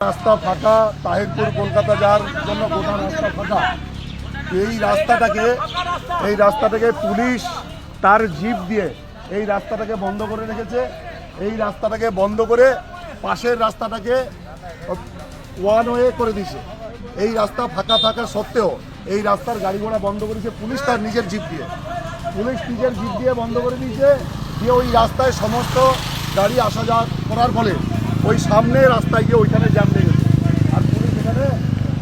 রাস্তা ফাঁকা, তাহিরপুর, কলকাতা যাওয়ার জন্য গোটা রাস্তা ফাঁকা। এই রাস্তাটাকে এই রাস্তাটাকে পুলিশ তার জিপ দিয়ে এই রাস্তাটাকে বন্ধ করে রেখেছে। এই রাস্তাটাকে বন্ধ করে পাশের রাস্তাটাকে ওয়ান ওয়ে করে দিয়েছে। এই রাস্তা ফাঁকা থাকা সত্ত্বেও এই রাস্তার গাড়ি ঘোড়া বন্ধ করেছে পুলিশ তার নিজের জিপ দিয়ে। পুলিশ নিজের জিপ দিয়ে বন্ধ করে দিয়েছে, দিয়ে ওই রাস্তায় সমস্ত গাড়ি আসা যাওয়া করার ফলে ওই সামনে রাস্তায় গিয়ে ওইখানে জ্যাম লেগেছে আর পুলিশ এখানে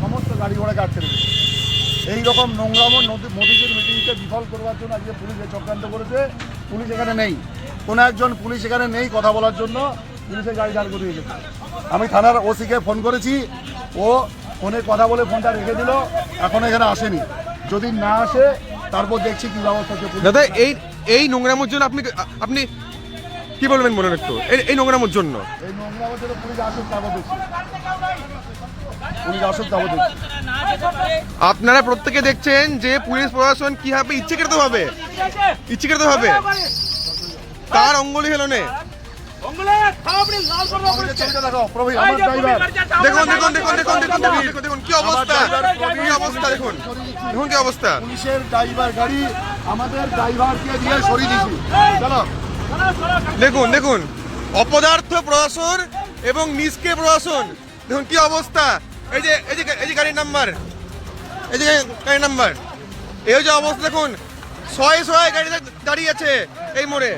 সমস্ত গাড়ি ঘোড়াকে আটকে রেখেছে। এই রকম নোংরাম নদী মোদীজির মিটিংকে বিফল করবার জন্য আজকে পুলিশ চক্রান্ত করেছে। পুলিশ এখানে নেই। কোনো একজন পুলিশ এখানে নেই কথা বলার জন্য। পুলিশের গাড়ি দাঁড় করিয়ে গেছে। আমি থানার ওসিকে ফোন করেছি। ও ফোনে কথা বলে ফোনটা রেখে দিল। এখন এখানে আসেনি। যদি না আসে, তারপর দেখছি কি ব্যবস্থা দাদা, এই এই নোংরামোর জন্য আপনি আপনি কি বলবেন মনে রাখতো? এই নোংরামোর জন্য। আপনারা প্রত্যেকে দেখছেন যে পুলিশ প্রশাসন কীভাবে ইচ্ছেকৃত হবে ইচ্ছেকৃত হবে তার অঙ্গলি হেলনে। দেখুন দেখুন দেখুন কি অবস্থা। অবস্থা দেখুন। দেখুন কি অবস্থা। পুলিশের ড্রাইভার গাড়ি আমাদের ড্রাইভারকে দিয়ে সরিয়ে চলো। দেখুন দেখুন। অপদার্থ প্রশাসন এবং নিষ্কে প্রশাসন দেখুন কি অবস্থা। এই যে এই যে এই যে গাড়ির নাম্বার। এই যে গাড়ির নাম্বার। এই যে অবস্থা, দেখুন। ছয় ছয় গাড়ি দাঁড়িয়ে আছে এই মোড়ে।